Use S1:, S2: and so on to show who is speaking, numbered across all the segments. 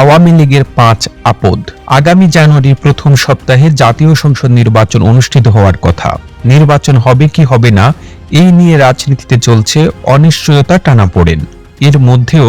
S1: আওয়ামী লীগের পাঁচ আপদ। আগামী জানুয়ারির প্রথম সপ্তাহে জাতীয় সংসদ নির্বাচন অনুষ্ঠিত হওয়ার কথা। নির্বাচন হবে কি হবে না, এই নিয়ে রাজনীতিতে চলছে অনিশ্চয়তা টানাপোড়েন এর মধ্যেও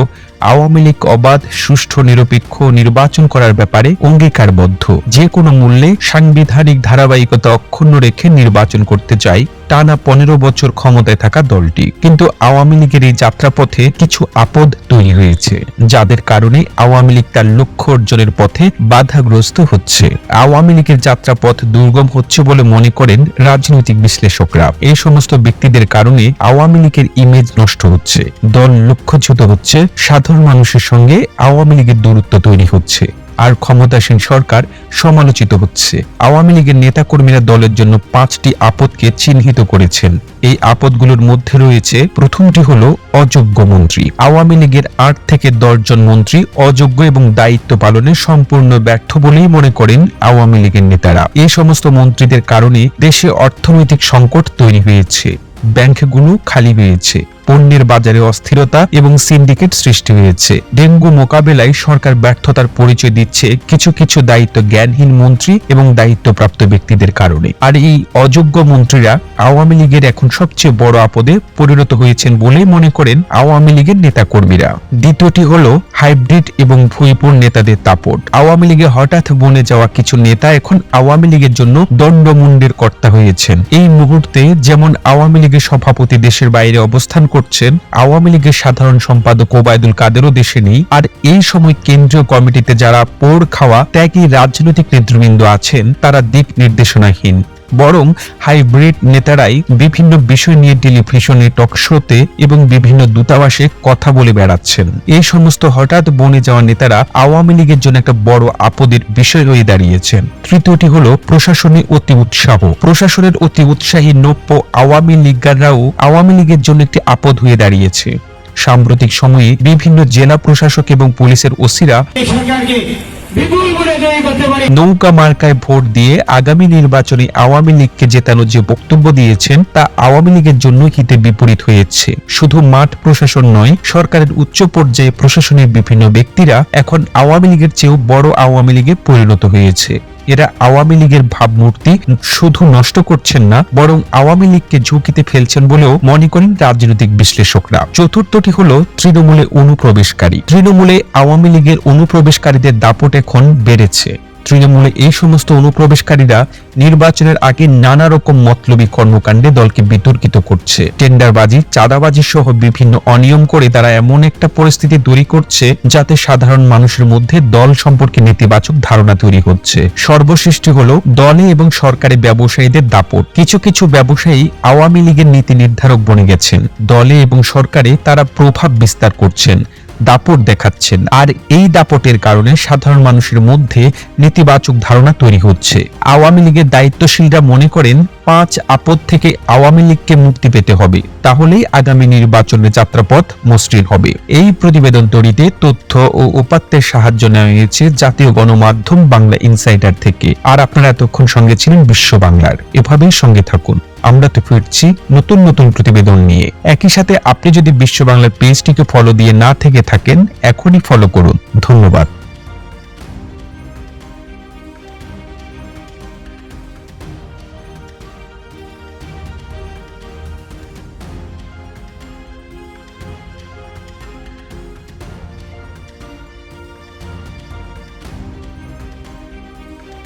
S1: আওয়ামী লীগ অবাধ, সুষ্ঠু, নিরপেক্ষ নির্বাচন করার ব্যাপারে অঙ্গীকারবদ্ধ। যে কোনো মূল্যে সাংবিধানিক ধারাবাহিকতা অক্ষুণ্ণ রেখে নির্বাচন করতে চাই টানা পনেরো বছর ক্ষমতায় থাকা দলটি। কিন্তু আওয়ামী লীগের এই যাত্রাপথে কিছু আপদ তৈরি হয়েছে, যাদের কারণে আওয়ামী লীগ তার লক্ষ্য অর্জনের পথে বাধাগ্রস্ত হচ্ছে। আওয়ামী লীগের যাত্রাপথ দুর্গম হচ্ছে বলে মনে করেন রাজনৈতিক বিশ্লেষকরা। এই সমস্ত ব্যক্তিদের কারণে আওয়ামী লীগের ইমেজ নষ্ট হচ্ছে। দল লক্ষ্যচ্যুত হচ্ছে, সাধারণ মানুষের সঙ্গে আওয়ামী লীগের দূরত্ব তৈরি হচ্ছে। আর ক্ষমতাসীন সরকার সমালোচিত হচ্ছে। আওয়ামী লীগের নেতাকর্মীরা দলের জন্য পাঁচটি আপদকে চিহ্নিত করেছেন। এই আপদগুলোর মধ্যে রয়েছে, প্রথমটি হল অযোগ্য মন্ত্রী। আওয়ামী লীগের আট থেকে দশজন মন্ত্রী অযোগ্য এবং দায়িত্ব পালনে সম্পূর্ণ ব্যর্থ বলেই মনে করেন আওয়ামী লীগের নেতারা। এ সমস্ত মন্ত্রীদের কারণে দেশে অর্থনৈতিক সংকট তৈরি হয়েছে। ব্যাংকগুলো খালি হয়েছে। পণ্যের বাজারে অস্থিরতা এবং সিন্ডিকেট সৃষ্টি হয়েছে। ডেঙ্গু মোকাবেলায় সরকার ব্যর্থতার পরিচয় দিচ্ছে কিছু কিছু দায়িত্ব জ্ঞানহীন মন্ত্রী এবং দায়িত্বপ্রাপ্ত ব্যক্তিদের কারণে। আর এই অযোগ্য মন্ত্রীরা আওয়ামী লীগের এখন সবচেয়ে বড় আপদে পরিণত হয়েছেন বলেই মনে করেন আওয়ামী লীগের নেতাকর্মীরা। দ্বিতীয়টি হল হাইব্রিড এবং ভুইপুর নেতাদের তাপট। আওয়ামী লীগে হঠাৎ বনে যাওয়া কিছু নেতা এখন আওয়ামী লীগের জন্য দণ্ডমুণ্ডের কর্তা হয়েছেন। এই মুহূর্তে যেমন আওয়ামী লীগের সভাপতি দেশের বাইরে অবস্থান করছেন আওয়ামী লীগের সাধারণ সম্পাদক ওবায়দুল কাদেরও দেশে নেই। আর এই সময় কেন্দ্রীয় কমিটিতে যারা পোড় খাওয়া ত্যাগী রাজনৈতিক নেতৃবৃন্দ আছেন, তারা দিক নির্দেশনাহীন। বরং হাইব্রিড নেতারাই বিভিন্ন বিষয় নিয়ে টেলিভিশনে টকশোতে এবং বিভিন্ন দূতাবাসে কথা বলে বেড়াচ্ছেন। এই সমস্ত হঠাৎ বনে যাওয়া নেতারা আওয়ামী লীগের জন্য একটা বড় আপদের বিষয় হয়ে দাঁড়িয়েছেন। তৃতীয়টি হলো প্রশাসনে অতি উৎসাহ। প্রশাসনের অতি উৎসাহী নব্য আওয়ামী লীগাররাও আওয়ামী লীগের জন্য একটি আপদ হয়ে দাঁড়িয়েছে। সাম্প্রতিক সময়ে বিভিন্ন জেলা প্রশাসক এবং পুলিশের ওসিরা নৌকা মার্কায় ভোট দিয়ে আগামী নির্বাচনে আওয়ামী লীগকে জেতানোর যে বক্তব্য দিয়েছেন, তা আওয়ামী লীগের জন্য হিতে বিপরীত হয়েছে। শুধু মাঠ প্রশাসন নয়, সরকারের উচ্চ পর্যায়ে প্রশাসনের বিভিন্ন ব্যক্তিরা এখন আওয়ামী লীগের চেয়েও বড় আওয়ামী লীগে পরিণত হয়েছে। এরা আওয়ামী লীগের ভাবমূর্তি শুধু নষ্ট করছেন না, বরং আওয়ামী লীগকে ঝুঁকিতে ফেলছেন বলেও মনে করেন রাজনৈতিক বিশ্লেষকরা। চতুর্থটি হলো তৃণমূলে অনুপ্রবেশকারী। তৃণমূলে আওয়ামী লীগের অনুপ্রবেশকারীদের দাপট এখন বেড়েছে। তৃণমূলে এই সমস্ত অনুপ্রবেশকারীরা নির্বাচনের আগে নানা রকম মতলবী কর্মকাণ্ডে দলকে বিতর্কিত করছে। টেন্ডারবাজি, চাঁদাবাজি সহ বিভিন্ন অনিয়ম করে তারা এমন একটা পরিস্থিতি তৈরি করছে যাতে সাধারণ মানুষের মধ্যে দল সম্পর্কে নেতিবাচক ধারণা তৈরি হচ্ছে। সর্বসৃষ্টি হলো দলে এবং সরকারি ব্যবসায়ীদের দাপট। কিছু কিছু ব্যবসায়ী আওয়ামী লীগের নীতি নির্ধারক বনে গেছেন। দলে এবং সরকারে তারা প্রভাব বিস্তার করছেন। দাপট দেখাচ্ছেন। আর এই দাপটের কারণে সাধারণ মানুষের মধ্যে নেতিবাচক ধারণা তৈরি হচ্ছে। আওয়ামী লীগের দায়িত্বশীলরা মনে করেন পাঁচ আপদ থেকে আওয়ামী লীগকে মুক্তি পেতে হবে, তাহলেই আগামী নির্বাচনের যাত্রাপথ মসৃণ হবে। এই প্রতিবেদন তৈরিতে তথ্য ও উপাত্তের সাহায্য নেওয়া হয়েছে জাতীয় গণমাধ্যম বাংলা ইনসাইডার থেকে। আর আপনারা এতক্ষণ সঙ্গে ছিলেন বিশ্ব বাংলার। এভাবেই সঙ্গে থাকুন। আমরা তো ফিরছি নতুন নতুন প্রতিবেদন নিয়ে। একই সাথে আপনি যদি বিশ্ব বাংলার পেজটিকে ফলো দিয়ে না থেকে থাকেন, এখনই ফলো করুন। ধন্যবাদ।